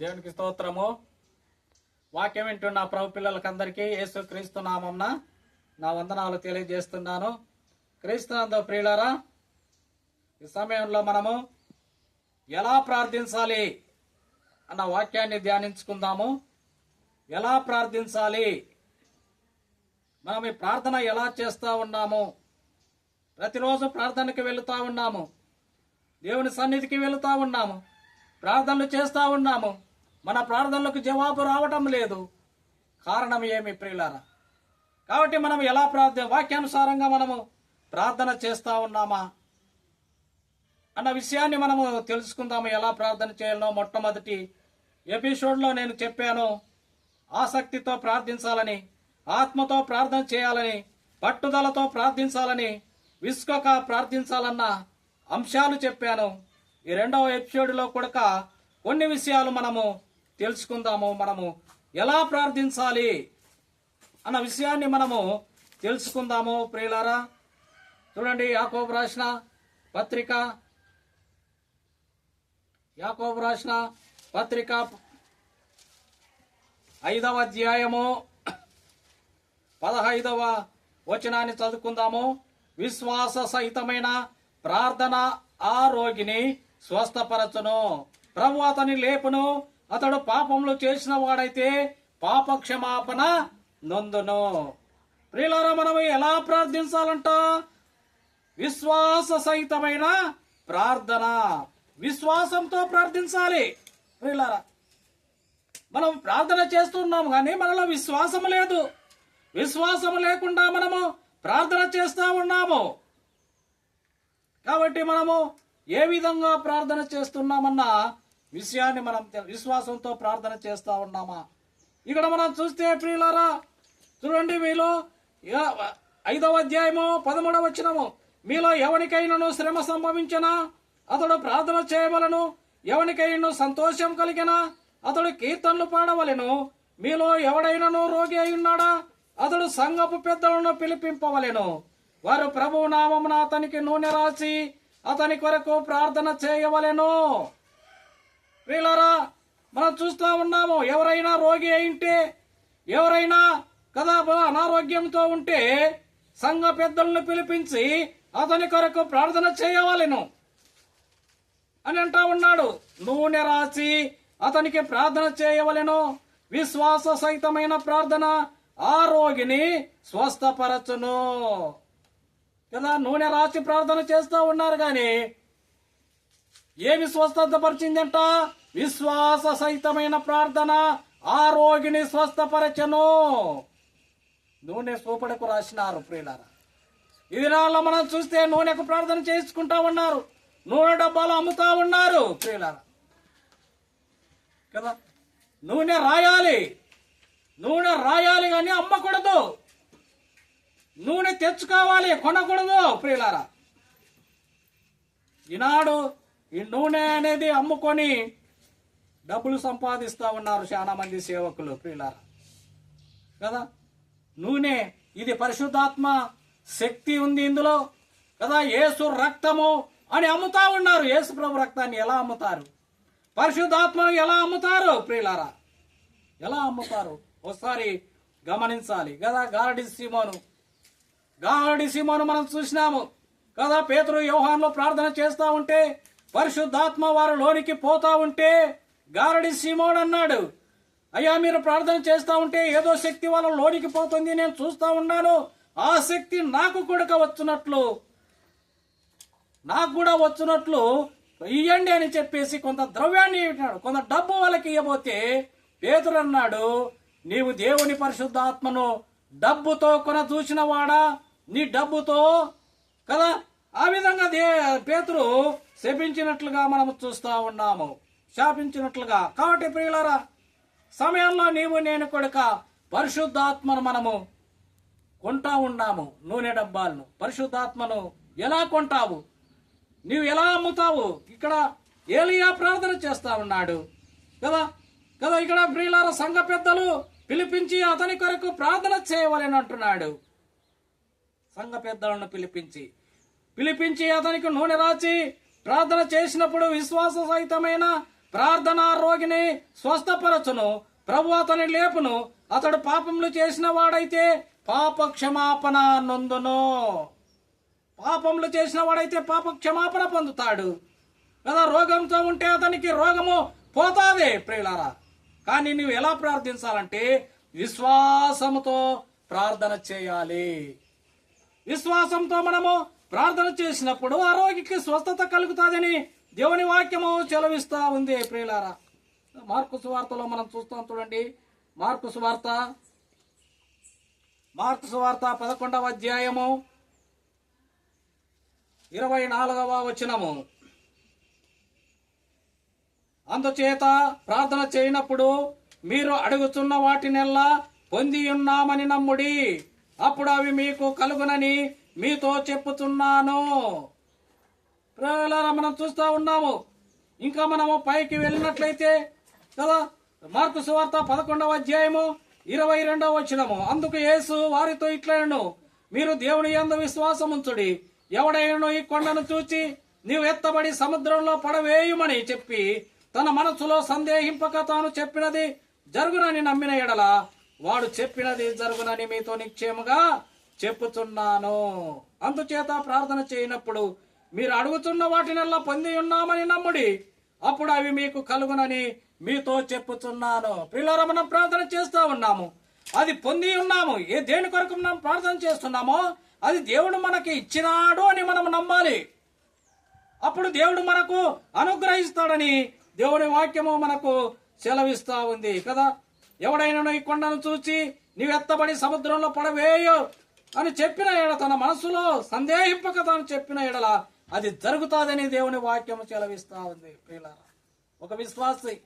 దేవునికి స్తోత్రము. వాక్యం వింటున్న ప్రభు పిల్లలకందరికీ యేసు క్రీస్తు నామంన నా వందనాలు తెలియజేస్తున్నాను. క్రీస్తునందు ప్రియులరా ఈ సమయంలో మనము ఎలా ప్రార్థించాలి అన్న వాక్యాన్ని ధ్యానించుకుందాము. ఎలా ప్రార్థించాలి మనం ఈ ప్రార్థన ఎలా చేస్తూ ఉన్నాము ప్రతిరోజు ప్రార్థనకి వెళుతూ ఉన్నాము దేవుని సన్నిధికి వెళుతూ ఉన్నాము ప్రార్థనలు చేస్తూ ఉన్నాము మన ప్రార్థనలకు జవాబు రావటం లేదు. కారణం ఏమి ప్రియులారా? కాబట్టి మనం ఎలా ప్రార్థన వాక్యానుసారంగా మనము ప్రార్థన చేస్తూ ఉన్నామా? అన్న విషయాన్ని మనము తెలుసుకుందాము. ఎలా ప్రార్థన చేయాలో మొట్టమొదటి ఎపిసోడ్లో నేను చెప్పాను. ఆసక్తితో ప్రార్థించాలని ఆత్మతో ప్రార్థన చేయాలని పట్టుదలతో ప్రార్థించాలని విసుకక ప్రార్థించాలన్న అంశాలు చెప్పాను. ఈ రెండవ ఎపిసోడ్లో కూడా కొన్ని విషయాలు మనము తెలుసుకుందాము మనము. ఎలా ప్రార్థించాలి అన్న విషయాన్ని మనము తెలుసుకుందాము ప్రియులారా. చూడండి యాకోబు రాసిన పత్రిక. యాకోబు రాసిన పత్రిక ఐదవ అధ్యాయము పదహైదవ వచనాన్ని చదువుకుందాము. విశ్వాస సహితమైన ప్రార్థన ఆ రోగిని స్వస్థపరచును. ప్రభు అతని లేపును అతడు పాపములు చేసిన వాడైతే పాప క్షమాపణ నొందును. ప్రియులారా మనం ఎలా ప్రార్థించాలంట? విశ్వాస సహితమైన ప్రార్థన. విశ్వాసంతో ప్రార్థించాలి. ప్రియులారా మనం ప్రార్థన చేస్తున్నాం కానీ మనలో విశ్వాసం లేదు. విశ్వాసం లేకుండా మనము ప్రార్థన చేస్తూ ఉన్నాము. కాబట్టి మనము ఏ విధంగా ప్రార్థన చేస్తున్నామన్నా విషయాన్ని మనం విశ్వాసంతో ప్రార్థన చేస్తూ ఉన్నామా? ఇక్కడ మనం చూస్తే ప్రియులారా చూడండి మీలో ఐదవ అధ్యాయము పదమూడవ వచ్చినము మీలో ఎవరికైనాను శ్రమ సంభవించినా అతడు ప్రార్థన చేయవలను. ఎవరికైనా సంతోషం కలిగిన అతడు కీర్తనలు పాడవలెను. మీలో ఎవడైనాను రోగి అయి ఉన్నాడా అతడు సంఘపు పెద్దలను పిలిపింపవలెను. వారు ప్రభువు నామమున అతనికి నూనె రాసి అతని కొరకు ప్రార్థన చేయవలెను. వీళ్ళారా మనం చూస్తూ ఉన్నాము ఎవరైనా రోగి అయింటే ఎవరైనా కదా అనారోగ్యంతో ఉంటే సంఘ పెద్దలను పిలిపించి అతని కొరకు ప్రార్థన చేయవలెను. అని అంటా ఉన్నాడు. నూనె రాసి అతనికి ప్రార్థన చేయవలెను. విశ్వాస సహితమైన ప్రార్థన ఆ రోగిని స్వస్థపరచును. కదా నూనె రాసి ప్రార్థన చేస్తూ ఉన్నారు కానీ ఏమి స్వస్థత పరిచిందంట? విశ్వాస సహితమైన ప్రార్థన ఆ రోగిని స్వస్థపరచను. నూనె సూపడకు రాసినారు ప్రియులారా. ఈ దినాల్లో మనం చూస్తే నూనెకు ప్రార్థన చేసుకుంటా ఉన్నారు. నూనె డబ్బాలు అమ్ముతా ఉన్నారు ప్రియులారా. కదా? నూనె రాయాలి. నూనె రాయాలి కానీ అమ్మకూడదు. నూనె తెచ్చుకోవాలి కొనకూడదు ప్రియులారా. ఈనాడు ఈ నూనె అనేది అమ్ముకొని డబ్బులు సంపాదిస్తూ ఉన్నారు చాలా మంది సేవకులు ప్రియులారా. కదా? నూనె ఇది పరిశుద్ధాత్మ శక్తి ఉంది ఇందులో. కదా? యేసు రక్తము అని అమ్ముతా ఉన్నారు. యేసు ప్రభు రక్తాన్ని ఎలా అమ్ముతారు? పరిశుద్ధాత్మను ఎలా అమ్ముతారు ప్రియులారా? ఎలా అమ్ముతారు? ఒకసారి గమనించాలి. కదా? గారడి సీమోను. గారడి సీమోను మనం చూసినాము. కదా? పేతురు వ్యవహారంలో ప్రార్థన చేస్తూ ఉంటే పరిశుద్ధాత్మ వారి లోనికి పోతా ఉంటే గారడి సీమోన్ అన్నాడు. అయ్యా మీరు ప్రార్థన చేస్తా ఉంటే ఏదో శక్తి వాళ్ళ లోనికి పోతుంది నేను చూస్తా ఉన్నాను. ఆ శక్తి నాకు కూడా వచ్చినట్లు. నాకు కూడా వచ్చినట్లు ఇయ్యండి అని చెప్పేసి కొంత ద్రవ్యాన్ని ఇవ్వనాడు కొంత డబ్బు వాళ్ళకి ఇవ్వబోతే పేతురు అన్నాడు నీవు దేవుని పరిశుద్ధాత్మను డబ్బుతో కొన చూసిన వాడా నీ డబ్బుతో? కదా? ఆ విధంగా దే పేతురు శపించినట్లుగా మనం చూస్తా ఉన్నాము. శాపించినట్లుగా. కాబట్టి ప్రియులారా సమయంలో నీవు నేను కొడుక పరిశుద్ధాత్మను మనము కొంటా ఉన్నాము. నూనె డబ్బాలను. పరిశుద్ధాత్మను ఎలా కొంటావు? నీవు ఎలా అమ్ముతావు? ఇక్కడ ఏలియా ప్రార్థన చేస్తా ఉన్నాడు. కదా? కదా? ఇక్కడ ప్రియులార సంఘ పెద్దలు పిలిపించి అతని కొరకు ప్రార్థన చేయవలని అంటున్నాడు. సంఘ పెద్దలను పిలిపించి. పిలిపించి అతనికి నూనె రాచి ప్రార్థన చేసినప్పుడు విశ్వాస సహితమైన ప్రార్థన రోగిని స్వస్థపరచును. ప్రభు అతని లేపును. అతడు పాపములు చేసిన వాడైతే పాప క్షమాపణ నొందును. పాపములు చేసిన వాడైతే పాప క్షమాపణ పొందుతాడు. కదా రోగంతో ఉంటే అతనికి రోగము పోతాదే ప్రియులారా. కానీ నువ్వు ఎలా ప్రార్థించాలంటే విశ్వాసముతో ప్రార్థన చేయాలి. విశ్వాసంతో మనము ప్రార్థన చేసినప్పుడు ఆ రోగికి స్వస్థత కలుగుతాదని దేవుని వాక్యము చెలవిస్తా ఉంది ప్రియులారా. మార్కు సువార్తలో మనం చూస్తాం చూడండి. మార్కు సువార్త మార్కు సువార్త పదకొండవ అధ్యాయము ఇరవై నాలుగవ వచనము. అందుచేత ప్రార్థన చేయనప్పుడు మీరు అడుగుతున్న వాటినెల్లా పొంది ఉన్నామని నమ్ముడి. అప్పుడు అవి మీకు కలుగునని మీతో చెప్పుతున్నాను ప్రియులారా, మనం చూస్తా ఉన్నాము. ఇంకా మనము పైకి వెళ్ళినట్లయితే కదా మార్కు సువార్త పదకొండవ అధ్యాయము ఇరవై రెండవ వచ్చినము అందుకు యేసు వారితో ఇట్లను మీరు దేవుని యందు విశ్వాసముంచుడి. ఎవడైనా ఈ కొండను చూచి నీవు ఎత్తబడి సముద్రంలో పడవేయుమని చెప్పి తన మనసులో సందేహింపక తాను చెప్పినది జరుగునని నమ్మిన ఎడల వాడు చెప్పినది జరుగునని మీతో నిశ్చయముగా చెప్పుచున్నాను. అందుచేత ప్రార్థన చేయనప్పుడు మీరు అడుగుతున్న వాటినల్లా పొంది ఉన్నామని నమ్ముడి. అప్పుడు అవి మీకు కలుగునని మీతో చెప్పుతున్నాను పిల్లల మనం ప్రార్థన చేస్తూ ఉన్నాము. అది పొంది ఉన్నాము. ఏ దేని కొరకు మనం ప్రార్థన చేస్తున్నామో అది దేవుడు మనకి ఇచ్చినాడు అని మనం నమ్మాలి. అప్పుడు దేవుడు మనకు అనుగ్రహిస్తాడని దేవుడి వాక్యము మనకు సెలవిస్తా ఉంది కదా. ఎవడైనా ఈ కొండను చూసి నీవు ఎత్తబడి సముద్రంలో పడవేయు అని చెప్పిన ఎడ తన మనసులో సందేహింపక తాను చెప్పిన ఎడల అది జరుగుతాదని దేవుని వాక్యము చెలవిస్తా ఉంది ప్రియులారా. ఒక విశ్వాసి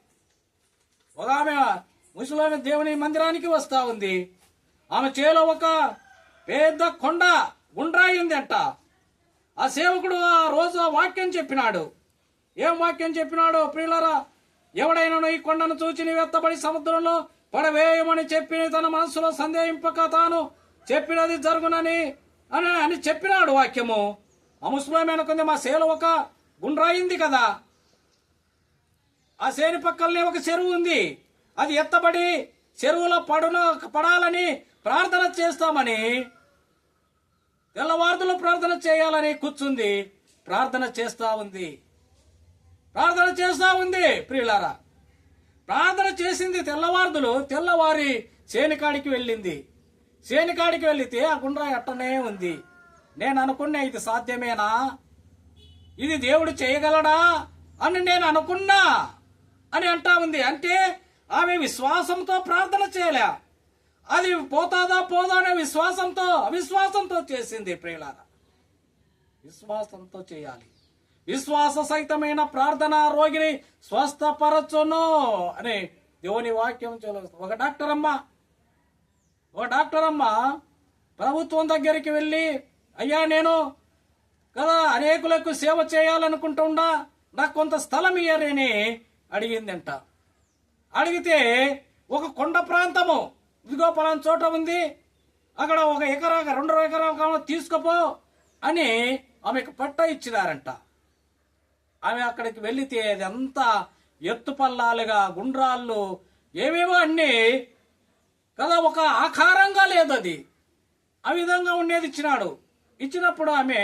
ఒక ఆమె ముసలామె దేవుని మందిరానికి వస్తా ఉంది. ఆమె చేలో ఒక పెద్ద కొండ గుండ్రాయి ఉంది ఆ సేవకుడు ఆ రోజు ఆ వాక్యం చెప్పినాడు. ఏం వాక్యం చెప్పినాడు ప్రియులరా ఎవడైనా ఈ కొండను చూచి వెత్తబడి సముద్రంలో పడవేయమని చెప్పి తన మనసులో సందేహింపక తాను చెప్పినది జరుగునని అని అని చెప్పినాడు వాక్యము. ఆ ముస్లిం అనుకుంది మా సేల ఒక గుండ్రాయింది కదా. ఆ సేని పక్కలనే ఒక చెరువు ఉంది. అది ఎత్తబడి చెరువులో పడును పడాలని ప్రార్థన చేస్తామని తెల్లవారుదులు ప్రార్థన చేయాలని కూర్చుంది. ప్రార్థన చేస్తా ఉంది. ప్రార్థన చేస్తా ఉంది ప్రియులారా. ప్రార్థన చేసింది తెల్లవారుదులు తెల్లవారి సేనికాడికి వెళ్ళింది. సేనికాడికి వెళితే ఆ గుండ్రా అట్టనే ఉంది. నేను అనుకున్నా ఇది సాధ్యమేనా? ఇది దేవుడు చేయగలడా? అని నేను అనుకున్నా అని అంటా ఉంది. అంటే ఆమె విశ్వాసంతో ప్రార్థన చేయలే. అది పోతాదా పోదా అనే విశ్వాసంతో అవిశ్వాసంతో చేసింది ప్రియులారా. విశ్వాసంతో చేయాలి. విశ్వాస సహితమైన ప్రార్థన రోగిని స్వస్థపరచును అని దేవుని వాక్యం చెల్లిస్తుంది ఒక డాక్టర్ అమ్మ ఒక డాక్టర్ అమ్మ ప్రభుత్వం దగ్గరికి వెళ్ళి అయ్యా నేను కదా అనేకులకు సేవ చేయాలనుకుంటుండా నాకు కొంత స్థలం ఇయ్యరని అడిగిందంట. అడిగితే ఒక కొండ ప్రాంతము ఇదిగో పలానా చోట ఉంది అక్కడ ఒక ఎకరా రెండు ఎకరా తీసుకుపో అని ఆమెకు పట్ట ఇచ్చినారంట. ఆమె అక్కడికి వెళితే అదంతా ఎత్తుపల్లాలుగా గుండ్రాళ్ళు ఏమేమో అన్నీ కదా ఒక ఆకారంగా లేదు అది ఆ విధంగా ఉండేది ఇచ్చినాడు. ఇచ్చినప్పుడు ఆమె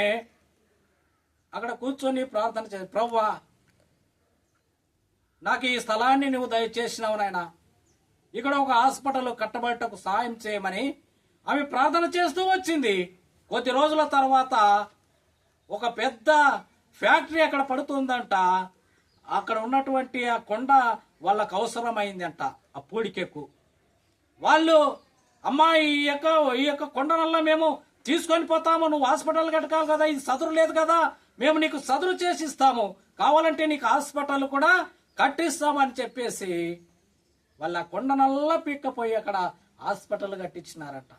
అక్కడ కూర్చొని ప్రార్థన చేసి ప్రవ్వా నాకు ఈ స్థలాన్ని నువ్వు దయచేసినావు నాయన. ఇక్కడ ఒక హాస్పిటల్ కట్టబడటకు సాయం చేయమని ఆమె ప్రార్థన చేస్తూ వచ్చింది. కొద్ది రోజుల తర్వాత ఒక పెద్ద ఫ్యాక్టరీ అక్కడ పడుతుందంట. అక్కడ ఉన్నటువంటి ఆ కొండ వాళ్ళకు అవసరమైందంట ఆ పూడికెక్కు. వాళ్ళు అమ్మాయి ఈ యొక్క ఈ యొక్క కొండనల్లా మేము తీసుకొని పోతాము నువ్వు హాస్పిటల్ కట్టకాలి కదా ఇది సదురు లేదు కదా మేము నీకు సదురు చేసి ఇస్తాము కావాలంటే నీకు హాస్పిటల్ కూడా కట్టిస్తామని చెప్పేసి వాళ్ళ ఆ కొండనల్లా పీక్కపోయి అక్కడ హాస్పిటల్ కట్టించినారట.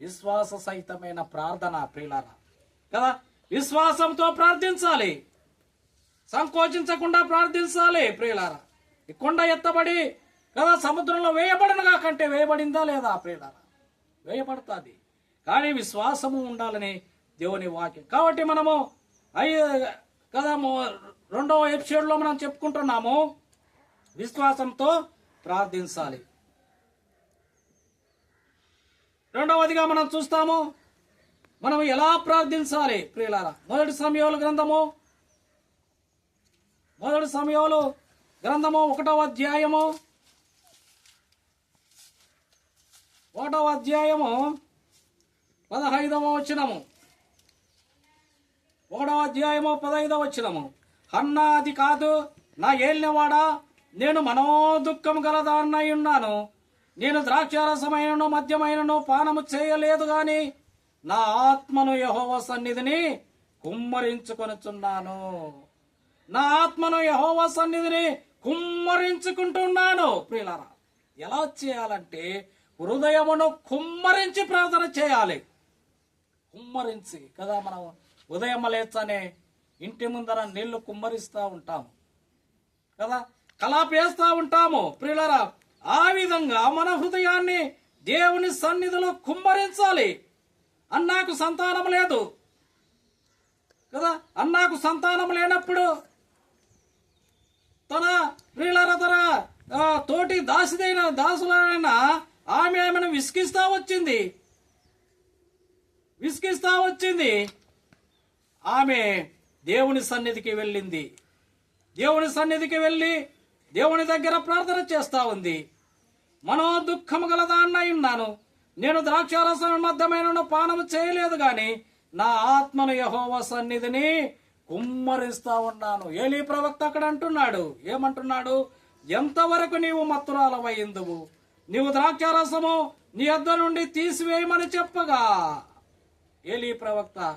విశ్వాస సహితమైన ప్రార్థన ప్రియులారా. కదా? విశ్వాసంతో ప్రార్థించాలి. సంకోచించకుండా ప్రార్థించాలి ప్రియులారా. ఈ కొండ ఎత్తబడి కదా సముద్రంలో వేయబడిన కాకంటే వేయబడిందా లేదా ప్రియులారా? వేయబడుతుంది. కానీ విశ్వాసము ఉండాలని దేవుని వాక్యం. కాబట్టి మనము అయ్యి కదా రెండవ ఎపిసోడ్లో మనం చెప్పుకుంటున్నాము విశ్వాసంతో ప్రార్థించాలి. రెండవదిగా మనం చూస్తాము మనం ఎలా ప్రార్థించాలి? ప్రియులారా మొదటి సమయంలో గ్రంథము మొదటి సమయంలో గ్రంథము ఒకటవ అధ్యాయము ఒకటవ అధ్యాయము పదహైదవ వచనము. ఒకటవ అధ్యాయము పదహైదవ వచనము. అన్నా అది కాదు నా ఏలినవాడా? నేను మనోదుఖం గలదాన్నై ఉన్నాను. నేను ద్రాక్షారసమైనను మద్యమైనను పానము చేయలేదు గాని నా ఆత్మను యహోవ సన్నిధిని కుమ్మరించుకొనుచున్నాను. నా ఆత్మను యహోవ సన్నిధిని కుమ్మరించుకుంటున్నాను. ప్రియులారా ఎలా చేయాలంటే హృదయమును కుమ్మరించి ప్రార్థన చేయాలి. కుమ్మరించి కదా మనం ఉదయం లేచనే ఇంటి ముందర నీళ్ళు కుమ్మరిస్తూ ఉంటాము. కదా? కలాపేస్తూ ఉంటాము ప్రియులరా. ఆ విధంగా మన హృదయాన్ని దేవుని సన్నిధిలో కుమ్మరించాలి. అన్నాకు సంతానం లేదు. కదా? అన్నాకు సంతానం లేనప్పుడు తన ప్రియులర తన తోటి దాసిదైన దాసులైన ఆమె ఆమెను విసిగిస్తా వచ్చింది. విసిగిస్తా వచ్చింది. ఆమె దేవుని సన్నిధికి వెళ్ళింది. దేవుని సన్నిధికి వెళ్ళి దేవుని దగ్గర ప్రార్థన చేస్తా ఉంది. మనో దుఃఖము గలదాన్నై ఉన్నాను. నేను ద్రాక్షారసం మధ్యమైన పానము చేయలేదు గాని నా ఆత్మను యహోవ సన్నిధిని కుమ్మరిస్తా ఉన్నాను. ఏలీ ప్రవక్త అక్కడ అంటున్నాడు. ఏమంటున్నాడు? ఎంతవరకు నీవు మత్తురాలవయ్యిందువు నీవు ద్రాక్షారసము నీ అద్ద నుండి తీసివేయమని చెప్పగా. ఏలీ ప్రవక్త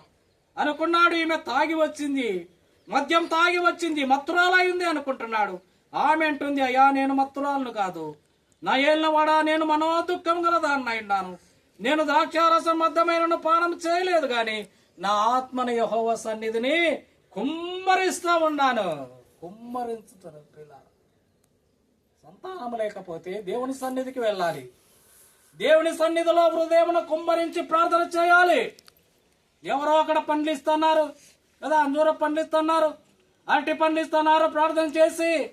అనుకున్నాడు ఈమె తాగి వచ్చింది మద్యం తాగి వచ్చింది మత్తురాలైంది అనుకుంటున్నాడు. ఆమె అంటుంది అయ్యా నేను మత్తురాలను కాదు. నా ఏళ్ళవాడా నేను మనోదుఖం గలదాన్ని అయినాను. నేను ద్రాక్షారసం మద్దమైన పానం చేయలేదు గాని నా ఆత్మను యహోవ సన్నిధిని కుమ్మరిస్తా ఉన్నాను. కుమ్మరించుతారు పిల్లలు. సంతానం లేకపోతే దేవుని సన్నిధికి వెళ్ళాలి. దేవుని సన్నిధిలో హృదయమును కుమ్మరించి ప్రార్థన చేయాలి. ఎవరో అక్కడ పండ్లు ఇస్తున్నారు. కదా అంజూర పండ్లు ఇస్తున్నారు. అరటి పండ్లు ఇస్తున్నారు. ప్రార్థన చేసి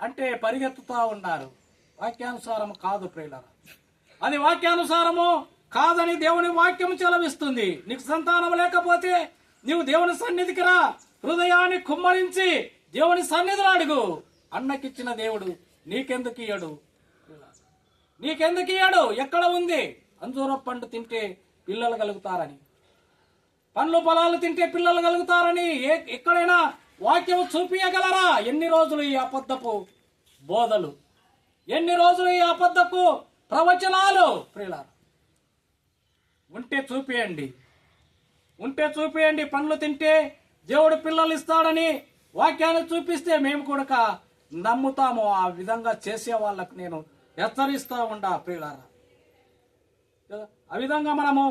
అంటే పరిగెత్తుతా ఉన్నారు. వాక్యానుసారం కాదు ప్రియులరా. అది వాక్యానుసారము కాదని దేవుని వాక్యం చెలవిస్తుంది. నీకు సంతానం లేకపోతే నీవు దేవుని సన్నిధికి రా. హృదయాన్ని కుమ్మరించి దేవుని సన్నిధిలో అడుగు. అన్నకిచ్చిన దేవుడు నీకెందుకు ఇయ్యడు? నీకెందుకు ఇయ్యడు? ఎక్కడ ఉంది? అంజూర పండు తింటే పిల్లలు కలుగుతారని. పండ్లు పొలాలు తింటే పిల్లలు కలుగుతారని ఏ- ఎక్కడైనా వాక్యం చూపించగలరా ఎన్ని రోజులు ఈ అబద్ధపు బోధలు? ఎన్ని రోజులు ఈ అబద్ధపు ప్రవచనాలు? ప్రియులారా ఉంటే చూపియండి. ఉంటే చూపియండి పండ్లు తింటే దేవుడు పిల్లలు ఇస్తాడని వాక్యాన్ని చూపిస్తే మేము కూడా నమ్ముతాము. ఆ విధంగా చేసే వాళ్ళకు నేను హెచ్చరిస్తా ఉండా ప్రియులారా. ఆ విధంగా మనము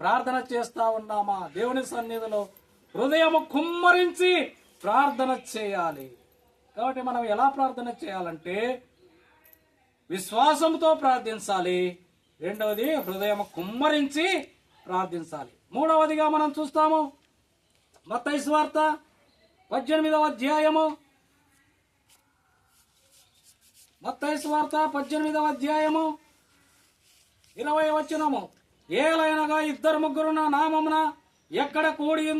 ప్రార్థన చేస్తా ఉన్నామా? దేవుని సన్నిధిలో హృదయము కుమ్మరించి ప్రార్థన చేయాలి. కాబట్టి మనం ఎలా ప్రార్థన చేయాలంటే విశ్వాసంతో ప్రార్థించాలి. రెండవది హృదయం కుమ్మరించి ప్రార్థించాలి. మూడవదిగా మనం చూస్తాము మత్తైస్ వార్త పద్దెనిమిదవ అధ్యాయము. మత్తైస్ వార్త పద్దెనిమిదవ అధ్యాయము. ఇరవై వచనము. ఏలైనగా ఇద్దరు ముగ్గురు నా నామమున ఎక్కడ కూడి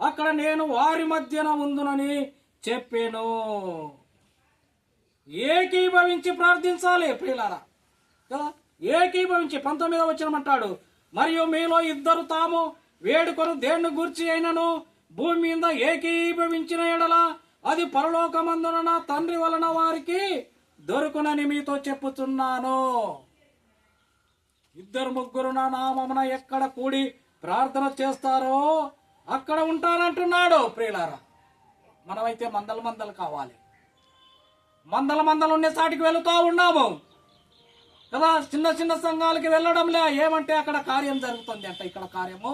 అక్కడ నేను వారి మధ్యన ఉందునని చెప్పాను. ఏకీభవించి ప్రార్థించాలి ప్రియులారా. కదా? ఏకీభవించి పంతొమ్మిదవ వచనం అంటాడు. మరియు మీలో ఇద్దరు తాము వేడుకొను దేన్ని గూర్చి అయినను? భూమి మీద ఏకీభవించిన ఎడల అది పరలోకమందున నా తండ్రి వలన వారికి దొరుకునని మీతో చెప్పుతున్నాను ఇద్దరు ముగ్గురు నా నామమున ఎక్కడ కూడి ప్రార్థన చేస్తారో అక్కడ ఉంటానంటున్నాడు ప్రియులారా. మనమైతే మందల మందలు కావాలి. మందల మందలు ఉండే సాటికి వెళుతూ ఉన్నాము. కదా చిన్న చిన్న సంఘాలకి వెళ్ళడంలే. ఏమంటే అక్కడ కార్యం జరుగుతుంది అంట ఇక్కడ కార్యము.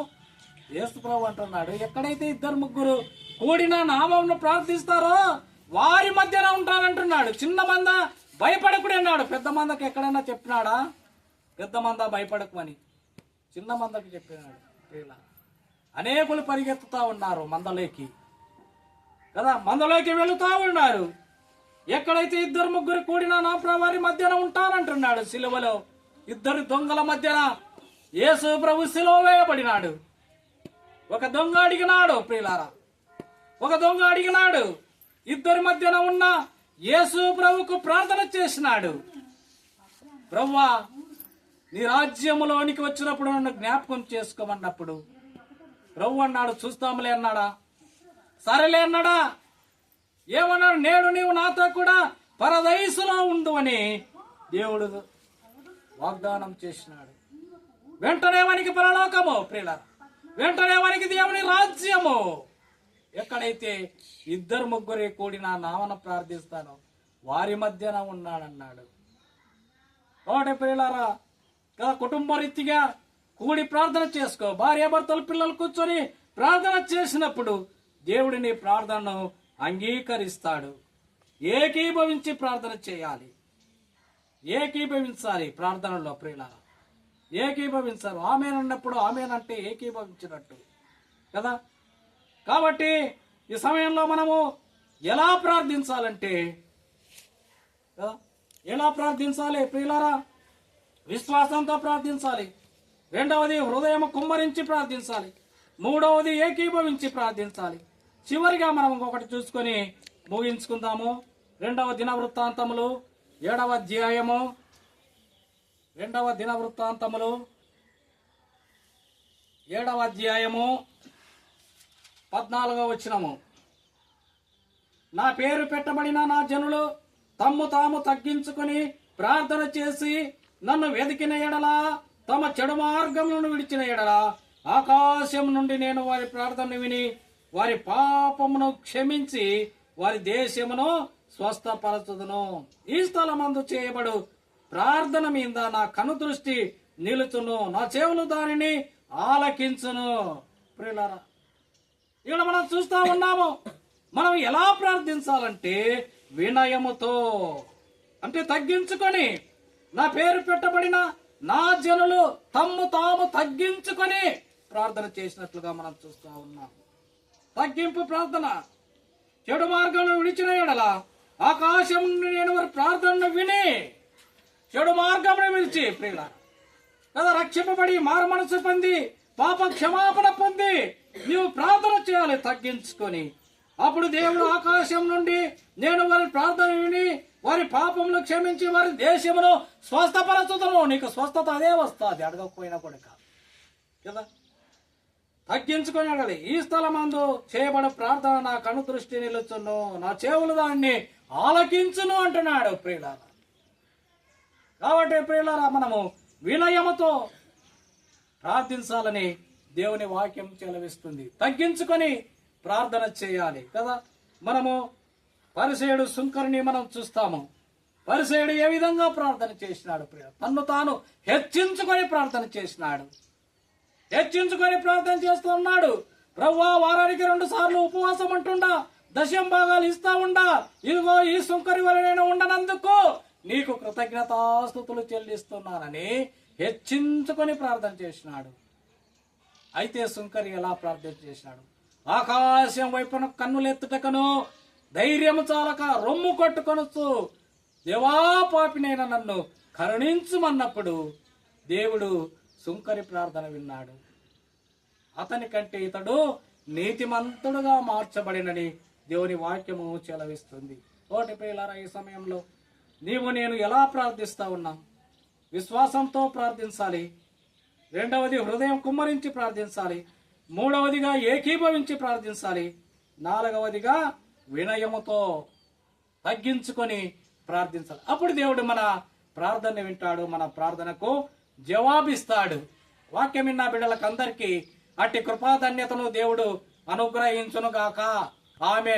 యేసుప్రభు అంటున్నాడు ఎక్కడైతే ఇద్దరు ముగ్గురు కూడిన నామంను ప్రార్థిస్తారో వారి మధ్యన ఉంటానంటున్నాడు. చిన్న మంద భయపడకుడు అన్నాడు పెద్ద మందకి ఎక్కడైనా చెప్పినాడా? పెద్ద మంద భయపడకు చిన్న మందకి చెప్పినాడు ప్రియుల అనేకులు పరిగెత్తుతా ఉన్నారు మందలోకి. కదా మందలోకి వెళుతూ ఉన్నారు. ఎక్కడైతే ఇద్దరు ముగ్గురు కూడిన నా ప్రభు వారి మధ్యన ఉంటానంటున్నాడు సిలువలో. ఇద్దరు దొంగల మధ్యన యేసు ప్రభు సిలువ వేయబడినాడు. ఒక దొంగ అడిగినాడు ప్రియులారా. ఒక దొంగ అడిగినాడు. ఇద్దరి మధ్యన ఉన్న యేసు ప్రభుకు ప్రార్థన చేసినాడు. ప్రవ్వా నీ రాజ్యంలోనికి వచ్చినప్పుడు నన్ను జ్ఞాపకం చేసుకోమన్నప్పుడు. రవ్వు అన్నాడు చూస్తాములే అన్నాడా? సరేలే అన్నాడా? ఏమన్నాడు? నేడు నీవు నాతో కూడా పరదయసులో ఉండు అని దేవుడు వాగ్దానం చేసినాడు. వెంటనే వానికి పరలోకము ప్రియుల వెంటనే వానికి దేవుని రాజ్యము. ఎక్కడైతే ఇద్దరు ముగ్గురే కూడి నా నామన ప్రార్థిస్తాను వారి మధ్యన ఉన్నాడన్నాడు. ఒకటి ప్రియులారా కదా కుటుంబ రీతిగా కూడి ప్రార్థన చేసుకో. భార్య భర్తలు పిల్లలు కూర్చొని ప్రార్థన చేసినప్పుడు దేవుడి నీ ప్రార్థనను అంగీకరిస్తాడు. ఏకీభవించి ప్రార్థన చేయాలి. ఏకీభవించాలి ప్రార్థనలో ప్రియులారా. ఏకీభవించారు ఆమెనన్నప్పుడు ఆమెనంటే ఏకీభవించినట్టు. కదా? కాబట్టి ఈ సమయంలో మనము ఎలా ప్రార్థించాలంటే కదా? ఎలా ప్రార్థించాలి ప్రియులారా? విశ్వాసంతో ప్రార్థించాలి. రెండవది హృదయం కుమ్మరించి ప్రార్థించాలి. మూడవది ఏకీభవించి ప్రార్థించాలి. చివరిగా మనం ఒకటి చూసుకొని ముగించుకుందాము. రెండవ దిన వృత్తాంతములు ఏడవ అధ్యాయము రెండవ దిన వృత్తాంతములు ఏడవ అధ్యాయము పద్నాలుగవ వచ్చినము నా పేరు పెట్టబడిన నా జనులు తమ్ము తాము తగ్గించుకొని ప్రార్థన చేసి నన్ను వెదికిన ఎడల తమ చెడు మార్గములను విడిచిన ఎడల. ఆకాశం నుండి నేను వారి ప్రార్థన విని వారి పాపమును క్షమించి వారి దేశమును స్వస్థపరచుదును. ఈ స్థలమందు చేయబడు ప్రార్థన మీద నా కను దృష్టి నిలుచును. నా చెవులు దానిని ఆలకించును. ప్రియులారా ఇక్కడ మనం చూస్తా ఉన్నాము. మనం ఎలా ప్రార్థించాలంటే వినయముతో అంటే తగ్గించుకొని నా పేరు పెట్టబడిన నా జనులు తమ్ము తాము తగ్గించుకొని ప్రార్థన చేసినట్లుగా మనం చూస్తా ఉన్నాం. తగ్గింపు ప్రార్థన. చెడు మార్గంలో విడిచిన ఎడల ఆకాశం నేను వారి ప్రార్థనను విని చెడు మార్గమును విడిచి ప్రియుల కదా రక్షింపబడి మారు మనసు పొంది పాప క్షమాపణ పొంది నీవు ప్రార్థన చేయాలి తగ్గించుకొని. అప్పుడు దేవుడు ఆకాశం నుండి నేను వారి ప్రార్థన విని వారి పాపములు క్షమించి వారి దేశమును స్వస్థపరచుదను నీకు స్వస్థత అదే వస్తుంది. అడగకపోయినా కూడా కదా. తగ్గించుకొని అడగాలి. ఈ స్థలమందు చేయబడ ప్రార్థన నా కను దృష్టి నిలుచును. నా చెవులు దాన్ని ఆలకించును అంటున్నాడు ప్రియులార. కాబట్టి ప్రియులారా మనము వినయముతో ప్రార్థించాలని దేవుని వాక్యం చెలవిస్తుంది. తగ్గించుకొని ప్రార్థన చేయాలి. కదా? మనము పరిసేయుడు సుంకరిని మనం చూస్తాము. పరిసేయుడు ఏ విధంగా ప్రార్థన చేసినాడు ప్రియ తన్ను తాను హెచ్చించుకొని ప్రార్థన చేసినాడు. హెచ్చించుకొని ప్రార్థన చేస్తున్నాడు ప్రవ్వా వారానికి రెండు సార్లు ఉపవాసం అంటుండా దశం భాగాలు ఇస్తా ఉండా. ఇదిగో ఈ సుంకరి వల్ల నేను ఉండనందుకు నీకు కృతజ్ఞతాస్థుతులు చెల్లిస్తున్నానని హెచ్చించుకొని ప్రార్థన చేసినాడు. అయితే సుంకరి ఎలా ప్రార్థన చేసినాడు? ఆకాశం వైపున కన్నులెత్తుటకను ధైర్యము చాలక రొమ్ము కొట్టుకొనచ్చు. దేవా పాపినైన నన్ను కరుణించుమన్నప్పుడు దేవుడు సుంకరి ప్రార్థన విన్నాడు. అతని కంటే ఇతడు నీతిమంతుడుగా మార్చబడినని దేవుని వాక్యము చెలవిస్తుంది. ఓటి ప్రియులారా ఈ సమయంలో నీవు నేను ఎలా ప్రార్థిస్తా ఉన్నాం? విశ్వాసంతో ప్రార్థించాలి. రెండవది హృదయం కుమ్మరించి ప్రార్థించాలి. మూడవదిగా ఏకీభవించి ప్రార్థించాలి. నాలుగవదిగా వినయముతో తగ్గించుకొని ప్రార్థించాలి. అప్పుడు దేవుడు మన ప్రార్థన వింటాడు మన ప్రార్థనకు జవాబిస్తాడు. వాక్యం విన్న బిడ్డలకు అందరికీ అట్టి కృపాధన్యతను దేవుడు అనుగ్రహించునుగాక. ఆమె